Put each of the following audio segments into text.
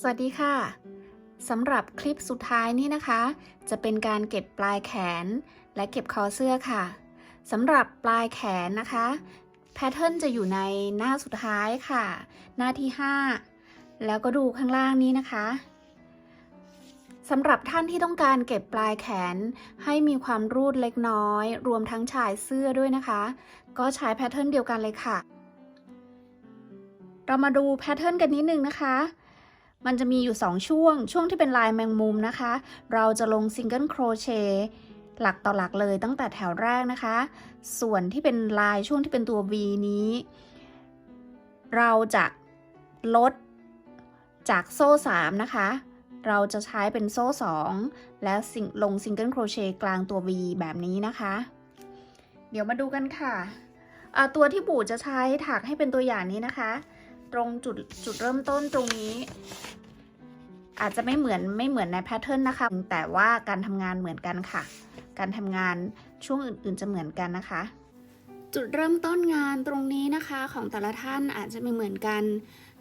สวัสดีค่ะสำหรับคลิปสุดท้ายนี้นะคะ จะเป็นการเก็บปลายแขนและเก็บคอเสื้อค่ะสำหรับปลายแขนนะคะแพทเทิร์นจะอยู่ในหน้าสุดท้ายค่ะ หน้าที่ 5 แล้วก็ดูข้างล่างนี้นะคะสำหรับท่านที่ต้องการเก็บปลายแขนให้มีความรูดเล็กน้อย รวมทั้งชายเสื้อด้วยนะคะ ก็ใช้แพทเทิร์นเดียวกันเลยค่ะ เรามาดูแพทเทิร์นกันนิดนึงนะคะ มันจะมีอยู่ 2 ช่วง ช่วงที่เป็นลายแมงมุมนะคะ เราจะลงซิงเกิลโครเชต์หลักต่อหลักเลยตั้งแต่แถวแรกนะคะ ส่วนที่เป็นลายช่วงที่เป็นตัว V นี้ เราจะลดจากโซ่ 3 นะคะ เราจะใช้เป็นโซ่ 2 และลงซิงเกิลโครเชต์กลางตัว V แบบนี้นะคะ เดี๋ยวมาดูกันค่ะะตัวที่บูจะใช้ถักให้เป็นตัวอย่างนี้นะคะ ตรงจุดจุดเริ่มต้นตรงนี้ อาจจะไม่เหมือนไม่เหมือนในแพทเทิร์นนะคะ แต่ว่าการทำงานเหมือนกันค่ะ การทำงานช่วงอื่น ๆ จะเหมือนกันนะคะ จุดเริ่มต้นงานตรงนี้นะคะของแต่ละท่านอาจจะไม่เหมือนกัน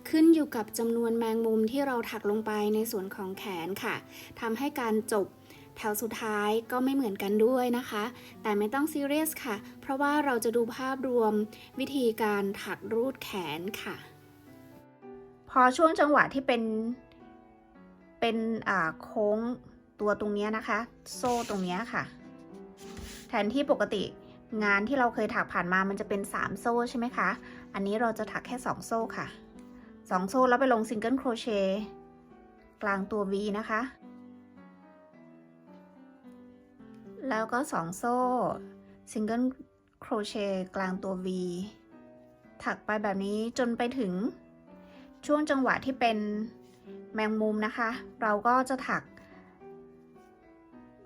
ขึ้นอยู่กับจำนวนแมงมุมที่เราถักลงไปในส่วนของแขนค่ะทำให้การจบแถวสุดท้ายก็ไม่เหมือนกันด้วยนะคะ แต่ไม่ต้องซีเรียสค่ะ เพราะว่าเราจะดูภาพรวมวิธีการถักรูดแขนค่ะ พอช่วงจังหวะที่เป็นเป็นอ่าโค้งตัวตรงนี้นะคะ โซ่ตรงนี้ค่ะ แทนที่ปกติงานที่เราเคยถักผ่านมามันจะเป็น 3 โซ่ใช่ไหมคะ อันนี้เราจะถักแค่ 2 โซ่ค่ะ 2 โซ่แล้วไปลงซิงเกิลโครเชต์กลางตัว V นะคะ แล้วก็ 2 โซ่ซิงเกิลโครเชต์กลางตัว V ถักไปแบบนี้จนไปถึง ช่วงจังหวะที่เป็นแมงมุมนะคะ เราก็จะถัก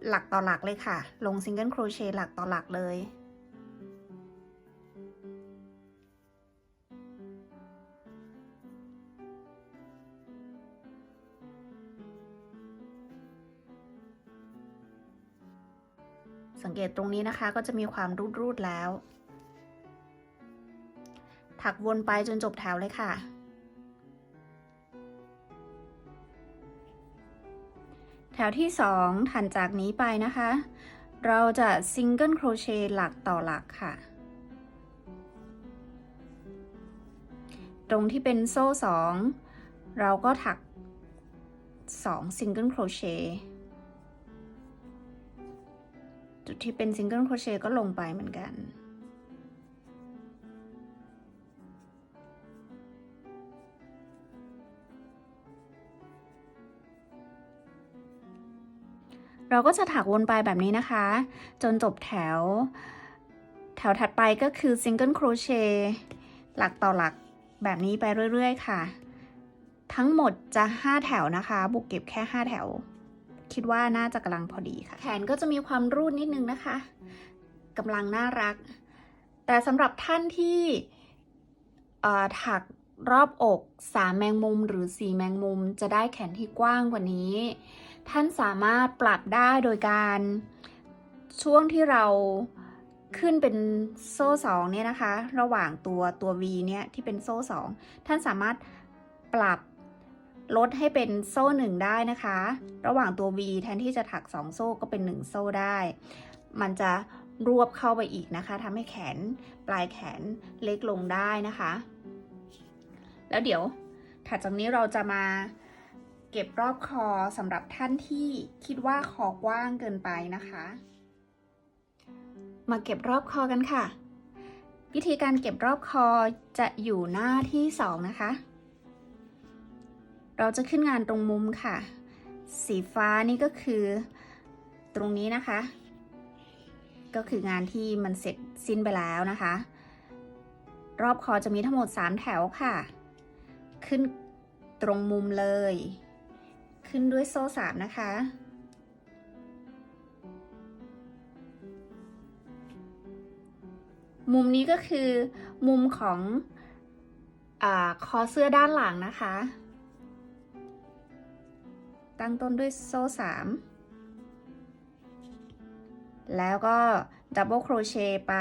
หลักต่อหลักเลยค่ะ ลงซิงเกิลโครเชต์หลักต่อหลักเลยสังเกตตรงนี้นะคะก็จะมีความรูดๆแล้ว ถักวนไปจนจบแถวเลยค่ะ แถวที่ 2 ถันจากนี้ไปนะคะ เราจะซิงเกิลโครเชต์หลักต่อหลักค่ะ ตรงที่เป็นโซ่ 2 เราก็ถัก 2 ซิงเกิลโครเชต์จุดที่เป็นซิงเกิลโครเชต์ก็ลงไปเหมือนกัน เราก็จะถักวนไปแบบนี้นะคะ จนจบแถว แถวถัดไปก็คือซิงเกิลโครเชต์หลักต่อหลักแบบนี้ไปเรื่อยๆค่ะ ทั้งหมดจะ 5 แถวนะคะ บุกเก็บแค่ 5 แถว คิดว่าน่าจะกำลังพอดีค่ะ แขนก็จะมีความรูดนิดนึงนะคะกำลังน่ารัก แต่สำหรับท่านที่ถักรอบอก3แมงมุมหรือ4แมงมุมจะได้แขนที่กว้างกว่านี้ ท่านสามารถปรับได้โดยการช่วงที่เราขึ้นเป็นโซ่2เนี่ยนะคะ ระหว่างตัวตัว V เนี่ยที่เป็นโซ่2ท่านสามารถปรับลดให้เป็นโซ่1ได้นะคะ ระหว่างตัว V แทนที่จะถัก2โซ่ก็เป็น1โซ่ได้ มันจะรวบเข้าไปอีกนะคะทำให้แขนปลายแขนเล็กลงได้นะคะ แล้วเดี๋ยวถัดจากนี้เราจะมา เก็บรอบคอสำหรับท่านที่คิดว่าคอกว้างเกินไปนะคะ มาเก็บรอบคอกันค่ะ วิธีการเก็บรอบคอจะอยู่หน้าที่2นะคะ เราจะขึ้นงานตรงมุมค่ะ สีฟ้านี่ก็คือตรงนี้นะคะ ก็คืองานที่มันเสร็จสิ้นไปแล้วนะคะ รอบคอจะมีทั้งหมด 3 แถวค่ะ ขึ้นตรงมุมเลย ขึ้นด้วยโซ่สามนะคะ มุมนี้ก็คือมุมของอคอเสื้อด้านหลังนะคะ ตั้งต้นด้วยโซ่สามแล้วก็ดับเบิลโครเชต์ไป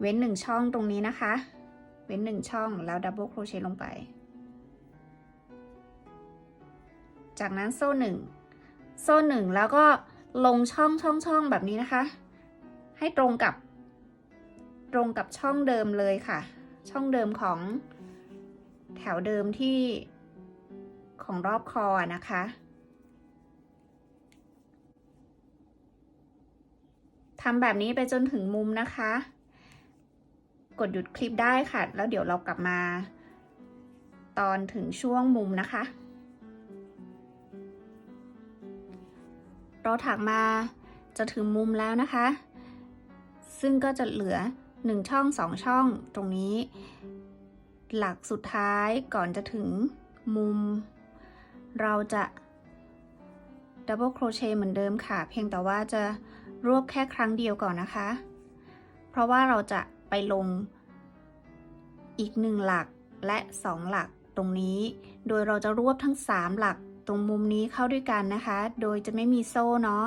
เว้นหนึ่งช่องตรงนี้นะคะ เว้นหนึ่งช่องแล้วดับเบิลโครเชต์ลงไป จากนั้นโซ่หนึ่งโซ่หนึ่งแล้วก็ลงช่องช่องช่องแบบนี้นะคะ ให้ตรงกับตรงกับช่องเดิมเลยค่ะ ช่องเดิมของแถวเดิมที่ของรอบคอนะคะ ทำแบบนี้ไปจนถึงมุมนะคะ กดหยุดคลิปได้ค่ะ แล้วเดี๋ยวเรากลับมา ตอนถึงช่วงมุมนะคะ เราถักมาจะถึงมุมแล้วนะคะ ซึ่งก็จะเหลือ 1 ช่อง 2 ช่องตรงนี้ หลักสุดท้ายก่อนจะถึงมุม เราจะดับเบิลโครเชต์เหมือนเดิมค่ะ เพียงแต่ว่าจะรวบแค่ครั้งเดียวก่อนนะคะ เพราะว่าเราจะไปลงอีกหนึ่งหลักและ 2 หลักตรงนี้ โดยเราจะรวบทั้ง 3 หลัก ตรงมุมนี้เข้าด้วยกันนะคะ โดยจะไม่มีโซ่เนาะ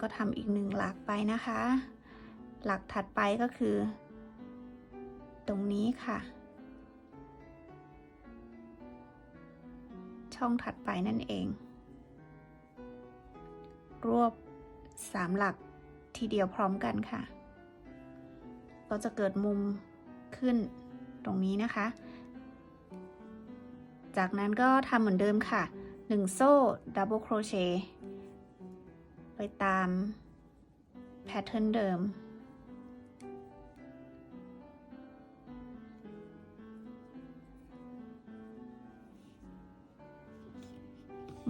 ก็ทำอีกหนึ่งหลักไปนะคะ หลักถัดไปก็คือ ตรงนี้ค่ะ ช่องถัดไปนั่นเอง รวบสามหลักทีเดียวพร้อมกันค่ะ ก็จะเกิดมุมขึ้นตรงนี้นะคะ จากนั้นก็ทำเหมือนเดิมค่ะ 1 โซ่ดับเบิลโครเชต์ไปตามแพทเทิร์นเดิม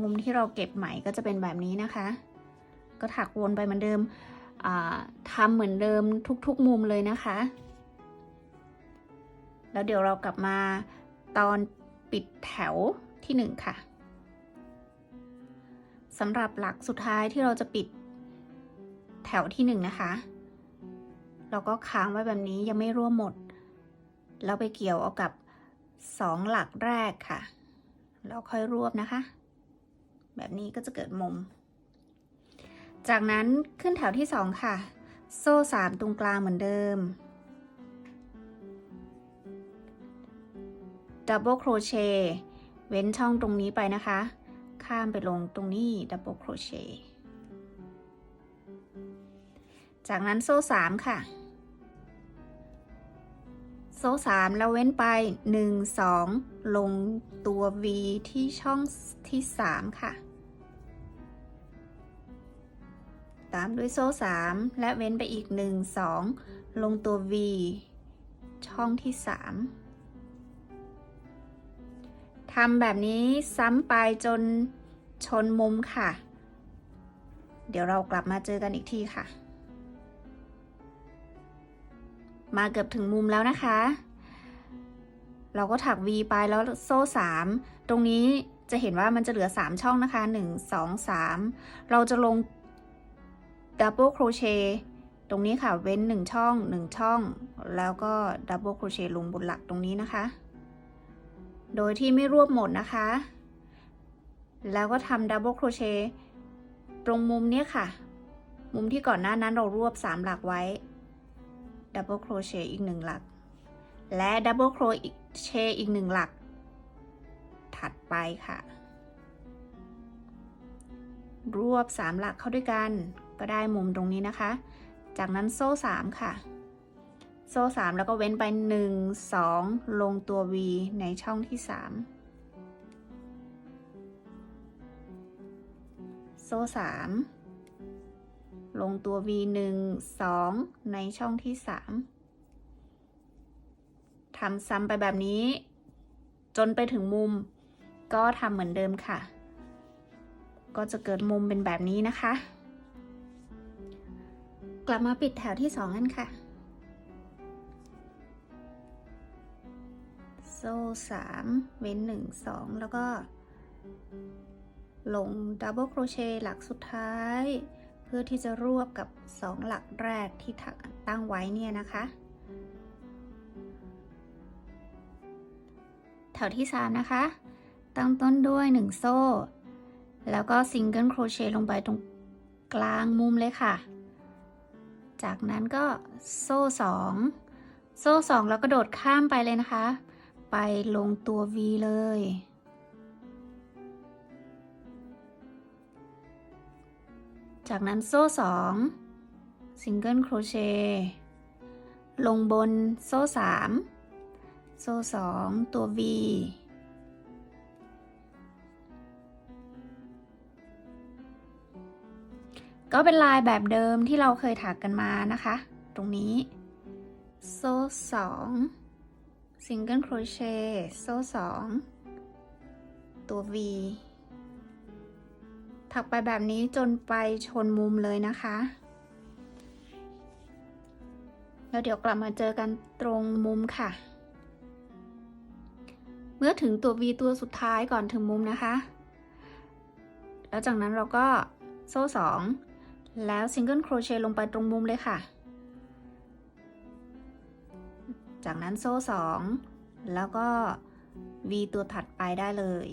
มุมที่เราเก็บไหมก็จะเป็นแบบนี้นะคะ ก็ถักวนไปเหมือนเดิมทำเหมือนเดิมทุกๆมุมเลยนะคะ แล้วเดี๋ยวเรากลับมาตอน ปิดแถวที่หนึ่งค่ะสำหรับหลักสุดท้ายที่เราจะปิดแถวที่หนึ่งนะคะ เราก็ค้างไว้แบบนี้ยังไม่ร่วมหมดแล้วไปเกี่ยวเอากับสองหลักแรกค่ะแล้วค่อยรวบนะคะ แบบนี้ก็จะเกิดมุม จากนั้นขึ้นแถวที่สองค่ะ โซ่สามตรงกลางเหมือนเดิม ดับเบิลโครเชต์เว้นช่องตรงนี้ไปนะคะ ข้ามไปลงตรงนี้ดับเบิลโครเชต์จากนั้นโซ่สามค่ะ โซ่สามแล้วเว้นไป1 2ลงตัว V ที่ช่องที่3ค่ะ ตามด้วยโซ่3และเว้นไปอีก1 2ลงตัว V ช่องที่3 ทำแบบนี้ซ้ำไปจนชนมุมค่ะ เดี๋ยวเรากลับมาเจอกันอีกทีค่ะ มาเกือบถึงมุมแล้วนะคะ เราก็ถัก V ไปแล้วโซ่ 3 ตรงนี้จะเห็นว่ามันจะเหลือ 3 ช่องนะคะ 1 2 3 เราจะลงดับเบิลโครเชต์ตรงนี้ค่ะ เว้น 1 ช่อง 1 ช่อง แล้วก็ดับเบิลโครเชต์ลงบนหลักตรงนี้นะคะ โดยที่ไม่รวบหมดนะคะ แล้วก็ทำดับเบิลโครเชต์ตรงมุมเนี้ยค่ะ มุมที่ก่อนหน้านั้นเรารวบ 3 หลักไว้ดับเบิลโครเชต์อีกหนึ่งหลัก และดับเบิลโครเชต์อีกหนึ่งหลัก ถัดไปค่ะ รวบ 3 หลักเข้าด้วยกัน ก็ได้มุมตรงนี้นะคะ จากนั้นโซ่ 3 ค่ะ โซ่3แล้วก็เว้นไป 1 2 ลงตัว V ในช่องที่ 3 โซ่3ลงตัว V 1 2 ในช่องที่ 3ทำซ้ำไปแบบนี้ จนไปถึงมุม ก็ทำเหมือนเดิมค่ะ ก็จะเกิดมุมเป็นแบบนี้นะคะ กลับมาปิดแถวที่ 2 กันค่ะ โซ่3เว้น1 2แล้วก็ ลงดับเบิลโครเชต์หลักสุดท้าย เพื่อที่จะรวบกับ2หลักแรกที่ถักตั้งไว้เนี่ยนะคะ แถวที่3นะคะ ตั้งต้นด้วย1โซ่ แล้วก็ซิงเกิลโครเชต์ลงไปตรงกลางมุมเลยค่ะ จากนั้นก็โซ่2โซ่2แล้วก็โดดข้ามไปเลยนะคะ ไปลงตัว V เลย จากนั้นโซ่สองซิงเกิลโครเชต์ลงบนโซ่สามโซ่สองตัว V ก็เป็นลายแบบเดิมที่เราเคยถักกันมานะคะ ตรงนี้ โซ่สอง ซิงเกิลโครเชต์โซ่สองตัว V ถักไปแบบนี้จนไปชนมุมเลยนะคะ แล้วเดี๋ยวกลับมาเจอกันตรงมุมค่ะ เมื่อถึงตัว V ตัวสุดท้ายก่อนถึงมุมนะคะ แล้วจากนั้นเราก็โซ่สองแล้วซิงเกิลโครเชต์ลงไปตรงมุมเลยค่ะ จากนั้นโซ่สองแล้วก็ V ตัวถัดไปได้เลย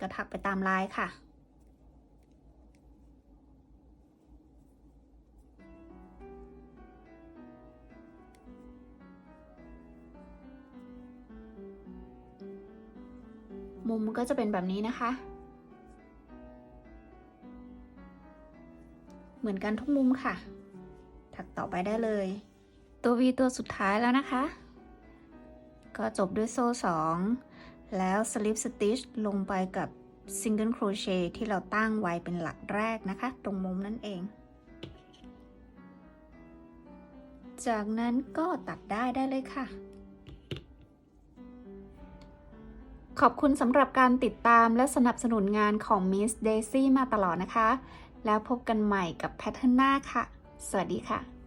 ก็ถักไปตามลายค่ะ มุมก็จะเป็นแบบนี้นะคะ เหมือนกันทุกมุมค่ะ ต่อไปได้เลย ตัว V ตัวสุดท้ายแล้วนะคะ ก็จบด้วยโซ่ 2 แล้วสลิปสติชลงไปกับซิงเกิลโครเชต์ที่เราตั้งไว้เป็นหลักแรกนะคะ ตรงมุมนั่นเอง จากนั้นก็ตัดได้ได้เลยค่ะ ขอบคุณสำหรับการติดตามและสนับสนุนงานของ Miss Daisy มาตลอดนะคะ แล้วพบกันใหม่กับแพทเทิร์นหน้าค่ะ สวัสดีค่ะ